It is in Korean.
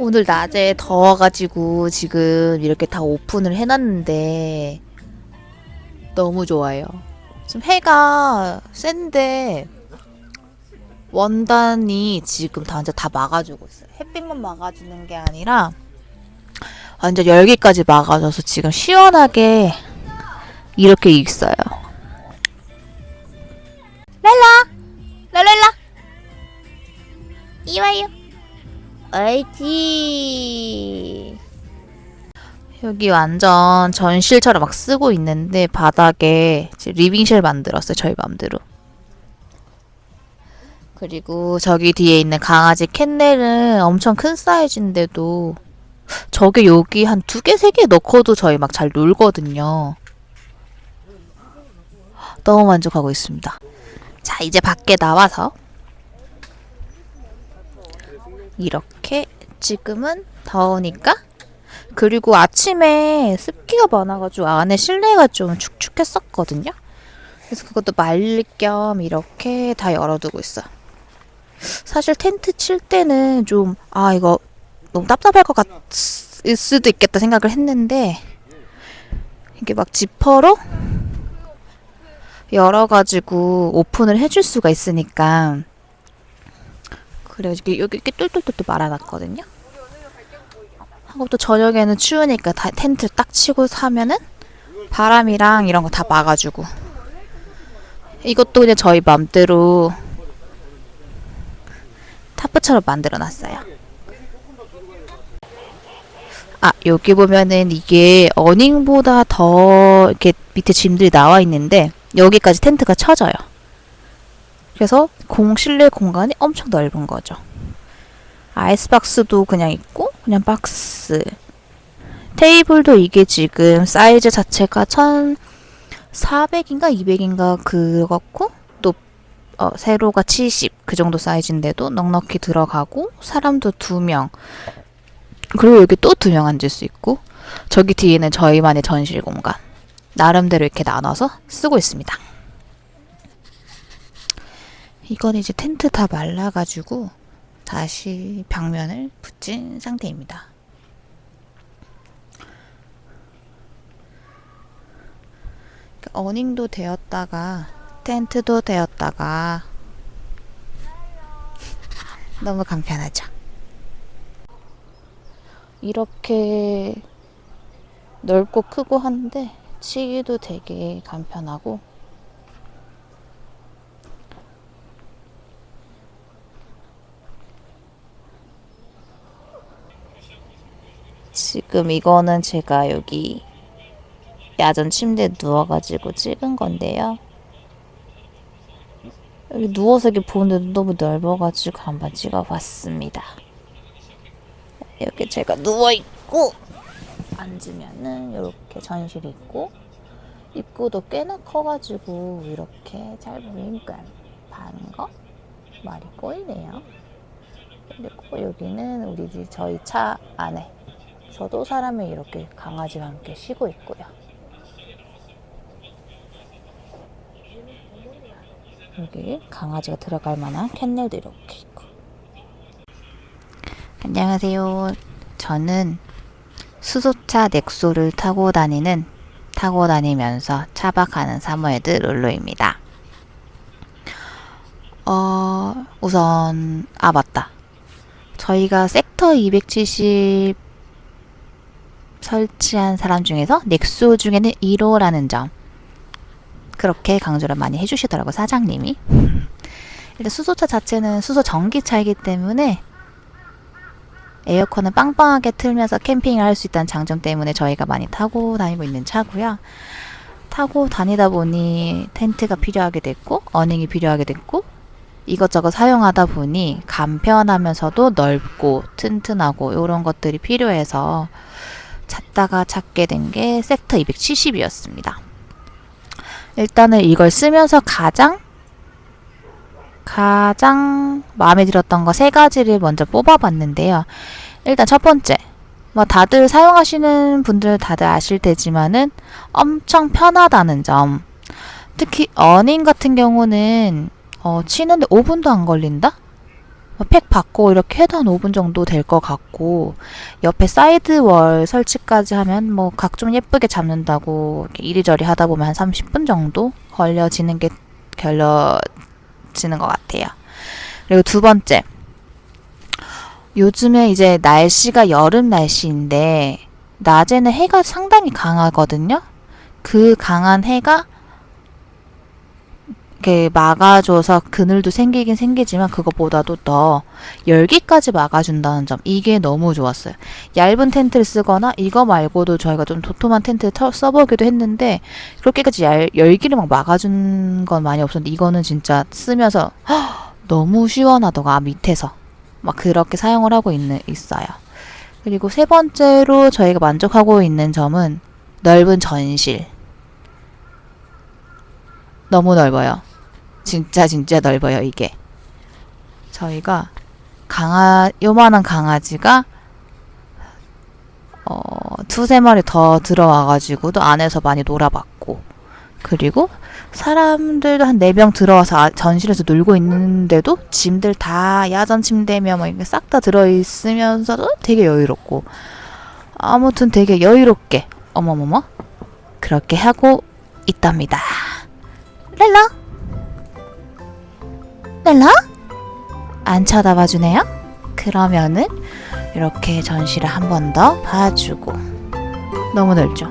오늘 낮에 더워가지고 지금 이렇게 다 오픈을 해놨는데 너무 좋아요. 지금 해가 센데 원단이 지금 다 완전 다 막아주고 있어요. 햇빛만 막아주는 게 아니라 완전 열기까지 막아줘서 지금 시원하게 이렇게 있어요. 랄라! 랄랄라! 이와요. 옳지. 여기 완전 전실처럼 막 쓰고 있는데 바닥에 리빙실 만들었어요. 저희 맘대로. 그리고 저기 뒤에 있는 강아지 캔넬은 엄청 큰 사이즈인데도 저게 여기 한 두 개, 세 개 넣고도 저희 막 잘 놀거든요. 너무 만족하고 있습니다. 자, 이제 밖에 나와서 이렇게 지금은 더우니까 그리고 아침에 습기가 많아가지고 안에 실내가 좀 축축했었거든요. 그래서 그것도 말릴 겸 이렇게 다 열어두고 있어. 사실 텐트 칠 때는 좀 아 이거 너무 답답할 것 같을 수도 있겠다 생각을 했는데 이게 막 지퍼로 열어가지고 오픈을 해줄 수가 있으니까 그래가지고 여기 이렇게 똘똘똘똘 말아놨거든요. 하고 또 저녁에는 추우니까 다 텐트 딱 치고 사면은 바람이랑 이런 거 다 막아주고 이것도 그냥 저희 맘대로 타프처럼 만들어놨어요. 아 여기 보면은 이게 어닝보다 더 이렇게 밑에 짐들이 나와 있는데 여기까지 텐트가 쳐져요. 그래서 공 실내 공간이 엄청 넓은 거죠. 아이스박스도 그냥 있고 그냥 박스. 테이블도 이게 지금 사이즈 자체가 1,400인가 200인가 그렇고 또 어, 세로가 70 그 정도 사이즈인데도 넉넉히 들어가고 사람도 두 명. 그리고 여기 또 두 명 앉을 수 있고 저기 뒤에는 저희만의 전실 공간. 나름대로 이렇게 나눠서 쓰고 있습니다. 이건 이제 텐트 다 말라가지고 다시 벽면을 붙인 상태입니다. 그러니까 어닝도 되었다가 텐트도 되었다가 너무 간편하죠. 이렇게 넓고 크고 한데 치기도 되게 간편하고 지금 이거는 제가 여기 야전 침대에 누워가지고 찍은 건데요. 여기 누워서 이렇게 보는데도 너무 넓어가지고 한번 찍어봤습니다. 여기 제가 누워있고 앉으면은 이렇게 전실이 있고 입구도 꽤나 커가지고 이렇게 잘 보이니까 반 거 말이 꼬이네요. 그리고 여기는 우리 집 저희 차 안에 저도 사람이 이렇게 강아지와 함께 쉬고 있고요. 여기 강아지가 들어갈 만한 캔넬도 이렇게 있고. 안녕하세요. 저는 수소차 넥소를 타고 다니는 타고 다니면서 차박하는 사모예드 룰루입니다. 어, 우선 아 맞다. 저희가 섹터 270 설치한 사람 중에서 넥소 중에는 1호라는 점 그렇게 강조를 많이 해주시더라고 사장님이. 일단 수소차 자체는 수소 전기차이기 때문에 에어컨은 빵빵하게 틀면서 캠핑을 할 수 있다는 장점 때문에 저희가 많이 타고 다니고 있는 차고요. 타고 다니다 보니 텐트가 필요하게 됐고 어닝이 필요하게 됐고 이것저것 사용하다 보니 간편하면서도 넓고 튼튼하고 이런 것들이 필요해서 찾다가 찾게 된 게 섹터 270이었습니다. 일단은 이걸 쓰면서 가장 가장 마음에 들었던 거 세 가지를 먼저 뽑아봤는데요. 일단 첫 번째, 뭐 다들 사용하시는 분들 다들 아실 테지만은 엄청 편하다는 점. 특히 어닝 같은 경우는 어, 치는데 5분도 안 걸린다? 뭐팩 받고 이렇게 해도 한 5분 정도 될 것 같고 옆에 사이드 월 설치까지 하면 뭐 각 좀 예쁘게 잡는다고 이리저리 하다 보면 한 30분 정도 걸려지는 게 걸려지는 것 같아요. 그리고 두 번째 요즘에 이제 날씨가 여름 날씨인데 낮에는 해가 상당히 강하거든요. 그 강한 해가 이렇게 막아줘서 그늘도 생기긴 생기지만 그것보다도 더 열기까지 막아준다는 점 이게 너무 좋았어요. 얇은 텐트를 쓰거나 이거 말고도 저희가 좀 도톰한 텐트 터- 써보기도 했는데 그렇게까지 열, 열기를 막 막아준 건 많이 없었는데 이거는 진짜 쓰면서 헉, 너무 시원하더가 아, 밑에서 막 그렇게 사용을 하고 있는 있어요. 그리고 세 번째로 저희가 만족하고 있는 점은 넓은 전실. 너무 넓어요. 진짜 진짜 넓어요, 이게. 저희가 강아 요만한 강아지가 어, 두세 마리 더 들어와 가지고도 안에서 많이 놀아봤고 그리고 사람들도 한 네 명 들어와서 아- 전실에서 놀고 있는데도 짐들 다 야전 침대며 뭐 이렇게 싹 다 들어 있으면서도 되게 여유롭고 아무튼 되게 여유롭게 어머머머 그렇게 하고 있답니다. 렐라? 렐라? 안 쳐다봐 주네요? 그러면은 이렇게 전시를 한 번 더 봐주고 너무 넓죠?